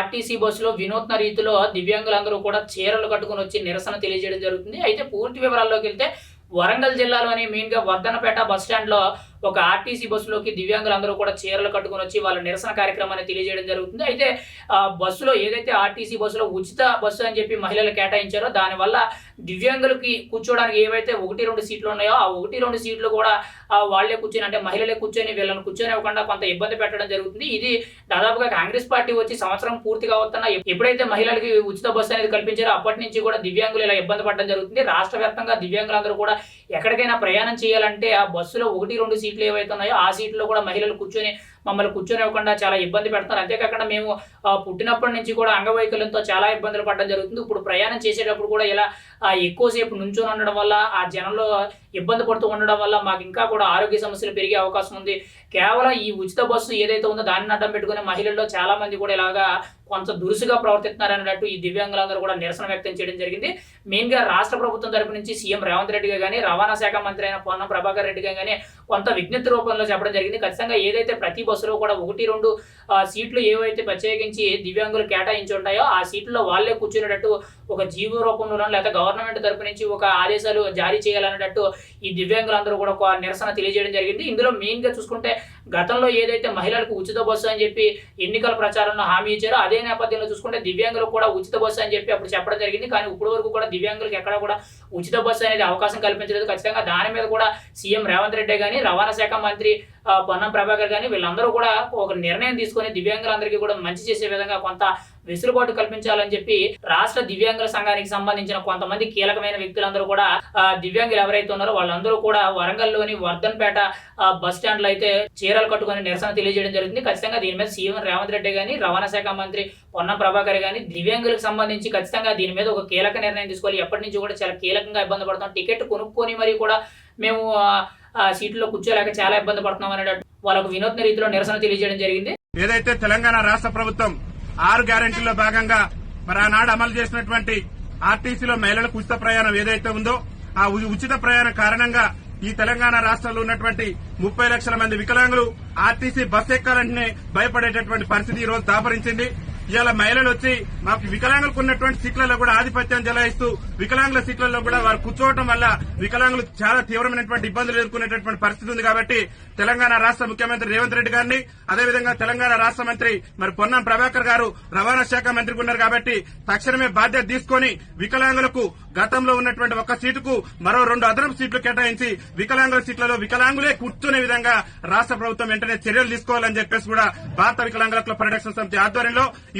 RTC బస్సులో వినూత్న రీతిలో దివ్యాంగులందరూ కూడా చీరలు కట్టుకుని వచ్చి నిరసన తెలియజేయడం జరుగుతుంది. అయితే పూర్తి వివరాల్లోకి వెళ్తే వరంగల్ జిల్లాలోని మెయిన్గా వర్ధనపేట బస్ స్టాండ్లో ఒక ఆర్టీసీ బస్సులోకి దివ్యాంగులందరూ కూడా చీరలు కట్టుకుని వచ్చి వాళ్ళ నిరసన కార్యక్రమాన్ని తెలియజేయడం జరుగుతుంది. అయితే ఆ బస్సులో ఏదైతే ఆర్టీసీ బస్సులో ఉచిత బస్సు అని చెప్పి మహిళలు కేటాయించారో దానివల్ల దివ్యాంగులకి కూర్చోడానికి ఏవైతే ఒకటి రెండు సీట్లు ఉన్నాయో ఆ ఒకటి రెండు సీట్లు కూడా ఆ వాళ్ళే కూర్చొని అంటే మహిళలే కూర్చొని వీళ్ళని కూర్చొని ఇవ్వకుండా కొంత ఇబ్బంది పెట్టడం జరుగుతుంది. ఇది దాదాపుగా కాంగ్రెస్ పార్టీ వచ్చి సంవత్సరం పూర్తిగా అవుతున్న ఎప్పుడైతే మహిళలకి ఉచిత బస్సు అనేది కల్పించారో అప్పటి నుంచి కూడా దివ్యాంగులు ఇలా ఇబ్బంది పడడం జరుగుతుంది. రాష్ట్ర వ్యాప్తంగా దివ్యాంగులందరూ కూడా ఎక్కడికైనా ప్రయాణం చేయాలంటే ఆ బస్సులో ఒకటి రెండు సీట్లు ఏవైతే ఉన్నాయో ఆ సీట్లో కూడా మహిళలు కూర్చొని మమ్మల్ని కూర్చొనివ్వకుండా చాలా ఇబ్బంది పెడతారు. అంతేకాకుండా మేము పుట్టినప్పటి నుంచి కూడా అంగవైకల్యంతో చాలా ఇబ్బందులు పడడం జరుగుతుంది. ఇప్పుడు ప్రయాణం చేసేటప్పుడు కూడా ఇలా ఎక్కువసేపు నుంచొని ఉండడం వల్ల ఆ జనంలో ఇబ్బంది పడుతూ ఉండడం వల్ల మాకు ఇంకా కూడా ఆరోగ్య సమస్యలు పెరిగే అవకాశం ఉంది. కేవలం ఈ ఉచిత బస్సు ఏదైతే ఉందో దాన్ని అడ్డం పెట్టుకునే మహిళల్లో చాలా మంది కూడా ఇలాగా కొంత దురుసుగా ప్రవర్తిస్తున్నారు అన్నట్టు ఈ దివ్యాంగులందరూ కూడా నిరసన వ్యక్తం చేయడం జరిగింది. మెయిన్గా రాష్ట్ర ప్రభుత్వం తరపు నుంచి సీఎం రేవంత్ రెడ్డిగా కానీ రవాణా శాఖ మంత్రి అయిన పొన్నం ప్రభాకర్ రెడ్డిగా కానీ కొంత విజ్ఞప్తి రూపంలో చెప్పడం జరిగింది. ఖచ్చితంగా ఏదైతే ప్రతి బస్సులో కూడా ఒకటి రెండు సీట్లు ఏవైతే ప్రత్యేకించి దివ్యాంగులు కేటాయించి ఉంటాయో ఆ సీట్లో వాళ్ళే కూర్చునేటట్టు ఒక జీవో రూపంలోనో లేదా గవర్నమెంట్ తరపు నుంచి ఒక ఆదేశాలు జారీ చేయాలన్నట్టు ఈ దివ్యాంగులందరూ కూడా ఒక నిరసన తెలియజేయడం జరిగింది. ఇందులో మెయిన్గా చూసుకుంటే గతంలో ఏదైతే మహిళలకు ఉచిత బస్సు అని చెప్పి ఎన్నికల ప్రచారంలో హామీ ఇచ్చారో అదే నేపథ్యంలో చూసుకుంటే దివ్యాంగులకు కూడా ఉచిత బస్సు అని చెప్పి అప్పుడు చెప్పడం జరిగింది. కానీ ఇప్పటి వరకు కూడా దివ్యాంగులకు ఎక్కడ కూడా ఉచిత బస్సు అనేది అవకాశం కల్పించలేదు. ఖచ్చితంగా దాని మీద కూడా సీఎం రేవంత్ రెడ్డి కానీ రవాణా శాఖ మంత్రి పొన్నం ప్రభాకర్ కానీ వీళ్ళందరూ కూడా ఒక నిర్ణయం తీసుకొని దివ్యాంగులందరికీ కూడా మంచి చేసే విధంగా కొంత వెసులుబాటు కల్పించాలని చెప్పి రాష్ట్ర దివ్యాంగుల సంఘానికి సంబంధించిన కొంతమంది కీలకమైన వ్యక్తులందరూ కూడా దివ్యాంగులు ఎవరైతే ఉన్నారో వాళ్ళందరూ కూడా వరంగల్లోని వర్ధన్పేట బస్ స్టాండ్లో అయితే చీరలు కట్టుకొని నిరసన తెలియజేయడం జరుగుతుంది ఖచ్చితంగా దీని మీద సీఎం రేవంత్ రెడ్డి గాని రవాణా శాఖ మంత్రి పొన్నం ప్రభాకర్ గాని దివ్యాంగులకు సంబంధించి ఖచ్చితంగా దీని మీద ఒక కీలక నిర్ణయం తీసుకోవాలి. ఎప్పటి నుంచి కూడా చాలా కీలకంగా ఇబ్బంది పడుతున్నాం. టికెట్ కొనుక్కొని మరి కూడా మేము ఆ, సీట్లో కూర్చోలేక చాలా ఇబ్బంది పడుతున్నాం అనేటట్టు వాళ్ళకు వినూత్న రీతిలో నిరసన తెలియజేయడం జరిగింది. ఏదైతే తెలంగాణ రాష్ట్ర ప్రభుత్వం ఆరు గ్యారంటీల్లో భాగంగా మరి ఆనాడు అమలు చేసినటువంటి ఆర్టీసీలో మహిళలకు ఉచిత ప్రయాణం ఏదైతే ఉందో ఆ ఉచిత ప్రయాణం కారణంగా ఈ తెలంగాణ రాష్ట్రంలో ఉన్నటువంటి ముప్పై లక్షల మంది వికలాంగులు ఆర్టీసీ బస్ ఎక్కాలంటేనే భయపడేటటువంటి పరిస్థితి ఈ రోజు దాపరించింది. ఇవాళ మహిళలు వచ్చి మాకు వికలాంగులకు ఉన్నటువంటి సీట్లలో కూడా ఆధిపత్యం చెలాయిస్తూ వికలాంగుల సీట్లలో కూడా వారు కూర్చోవడం వల్ల వికలాంగులు చాలా తీవ్రమైనటువంటి ఇబ్బందులు ఎదుర్కొనేటటువంటి పరిస్థితి ఉంది కాబట్టి తెలంగాణ రాష్ట్ర ముఖ్యమంత్రి రేవంత్ రెడ్డి గారిని అదేవిధంగా తెలంగాణ రాష్ట్ర మంత్రి మరి పొన్నం ప్రభాకర్ గారు రవాణా శాఖ మంత్రి ఉన్నారు కాబట్టి తక్షణమే బాధ్యత తీసుకొని వికలాంగులకు గతంలో ఉన్నటువంటి ఒక సీటుకు మరో రెండు అదనపు సీట్లు కేటాయించి వికలాంగుల సీట్లలో వికలాంగులే కూర్చునే విధంగా రాష్ట్ర ప్రభుత్వం వెంటనే చర్యలు తీసుకోవాలని చెప్పేసి కూడా భారత వికలాంగుల పరిరక్షణ సమితి ఆధ్వర్యంలో ఈ